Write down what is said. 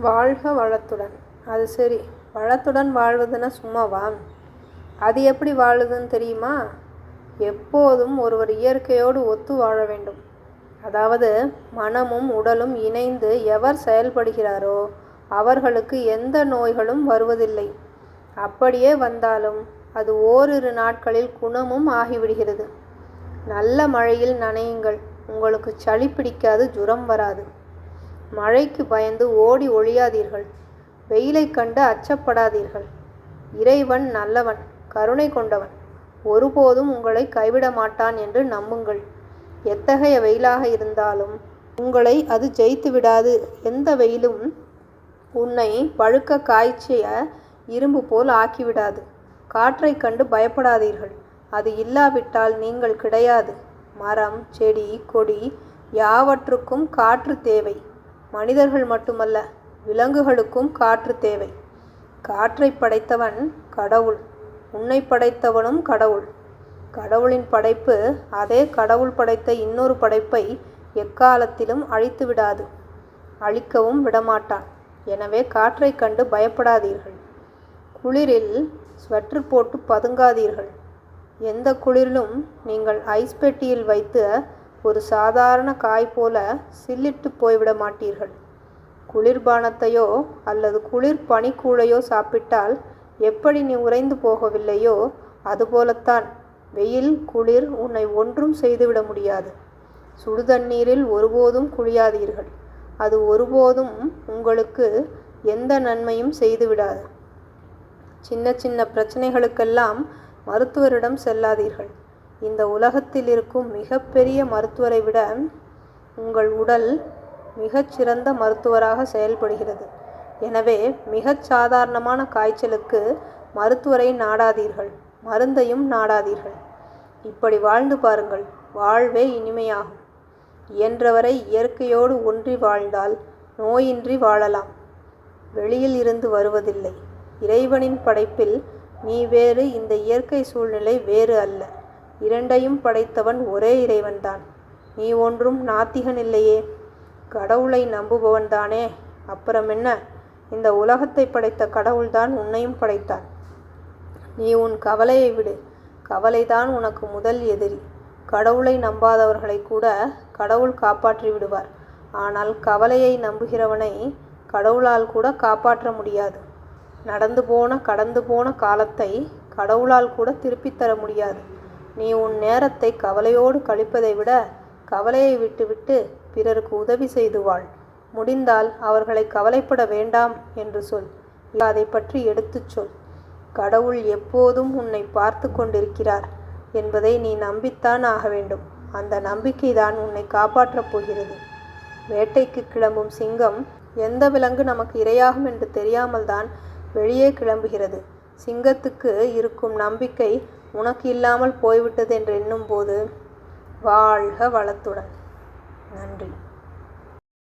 வாழ்க வளத்துடன். அது சரி வளத்துடன் வாழ்வதுன்னா சும்மாவா? அது எப்படி வாழுதுன்னு தெரியுமா? எப்போதும் ஒருவர் இயற்கையோடு ஒத்து வாழ வேண்டும். அதாவது மனமும் உடலும் இணைந்து எவர் செயல்படுகிறாரோ அவர்களுக்கு எந்த நோய்களும் வருவதில்லை. அப்படியே வந்தாலும் அது ஓரிரு நாட்களில் குணமும் ஆகிவிடுகிறது. நல்ல மழையில் நனையுங்கள். உங்களுக்கு சளி பிடிக்காது ஜுரம் வராது. மழைக்கு பயந்து ஓடி ஒழியாதீர்கள். வெயிலைக் கண்டு அச்சப்படாதீர்கள். இறைவன் நல்லவன் கருணை கொண்டவன். ஒருபோதும் உங்களை கைவிட மாட்டான் என்று நம்புங்கள். எத்தகைய வெயிலாக இருந்தாலும் உங்களை அது ஜெயித்து விடாது. எந்த வெயிலும் உன்னை பழுக்க காய்ச்சிய இரும்பு போல் ஆக்கிவிடாது. காற்றைக் கண்டு பயப்படாதீர்கள். அது இல்லாவிட்டால் நீங்கள் கிடையாது. மரம் செடி கொடி யாவற்றுக்கும் காற்று தேவை. மனிதர்கள் மட்டுமல்ல விலங்குகளுக்கும் காற்று தேவை. காற்றை படைத்தவன் கடவுள் உன்னை படைத்தவனும் கடவுள். கடவுளின் படைப்பு அதே கடவுள் படைத்த இன்னொரு படைப்பை எக்காலத்திலும் அழித்து விடாது அழிக்கவும் விடமாட்டான். எனவே காற்றைக் கண்டு பயப்படாதீர்கள். குளிரில் ஸ்வெட்டர் போட்டு பதுங்காதீர்கள். எந்த குளிரிலும் நீங்கள் ஐஸ் பெட்டியில் வைத்து ஒரு சாதாரண காய் போல சில்லிட்டு போய்விட மாட்டீர்கள். குளிர்பானத்தையோ அல்லது குளிர் பனிக்கூழையோ சாப்பிட்டால் எப்படி நீ உறைந்து போகவில்லையோ அதுபோலத்தான். வெயில் குளிர் உன்னை ஒன்றும் செய்துவிட முடியாது. சுடுதண்ணீரில் ஒருபோதும் குளியாதீர்கள் அது ஒருபோதும் உங்களுக்கு எந்த நன்மையும் செய்துவிடாது. சின்ன சின்ன பிரச்சனைகளுக்கெல்லாம் மருத்துவரிடம் செல்லாதீர்கள். இந்த உலகத்தில் இருக்கும் மிகப்பெரிய மருத்துவரை விட உங்கள் உடல் மிகச்சிறந்த மருத்துவராக செயல்படுகிறது. எனவே மிகச் சாதாரணமான காய்ச்சலுக்கு மருத்துவரை நாடாதீர்கள். மருந்தையும் நாடாதீர்கள். இப்படி வாழ்ந்து பாருங்கள். வாழ்வே இனிமையாகும். இயன்றவரை இயற்கையோடு ஒன்றி வாழ்ந்தால் நோயின்றி வாழலாம். வெளியில் இருந்து வருவதில்லை. இறைவனின் படைப்பில் நீ வேறு இந்த இயற்கை சூழ்நிலை வேறு அல்ல. இரண்டையும் படைத்தவன் ஒரே இறைவன்தான். நீ ஒன்றும் நாத்திகன் இல்லையே கடவுளை நம்புபவன் தானே. அப்புறம் என்ன? இந்த உலகத்தை படைத்த கடவுள்தான் உன்னையும் படைத்தான் நீ உன் கவலையை விடு. கவலைதான் உனக்கு முதல் எதிரி. கடவுளை நம்பாதவர்களை கூட கடவுள் காப்பாற்றி விடுவார். ஆனால் கவலையை நம்புகிறவனை கடவுளால் கூட காப்பாற்ற முடியாது. நடந்து போன கடந்து போன காலத்தை கடவுளால் கூட திருப்பித் தர முடியாது. நீ உன் நேரத்தை கவலையோடு கழிப்பதை விட கவலையை விட்டுவிட்டு பிறருக்கு உதவி செய்து வாழ் முடிந்தால் அவர்களை கவலைப்பட வேண்டாம் என்று சொல். அதை பற்றி எடுத்துச் சொல். கடவுள் எப்போதும் உன்னை பார்த்து கொண்டிருக்கிறார் என்பதை நீ நம்பித்தான் ஆக வேண்டும். அந்த நம்பிக்கைதான் உன்னை காப்பாற்றப் போகிறது. வேட்டைக்கு கிளம்பும் சிங்கம் எந்த விலங்கு நமக்கு இரையாகும் என்று தெரியாமல்தான் வெளியே கிளம்புகிறது. சிங்கத்துக்கு இருக்கும் நம்பிக்கை உனக்கு இல்லாமல் போய்விட்டது என்று எண்ணும்போது வாழ்க வளத்துடன். நன்றி.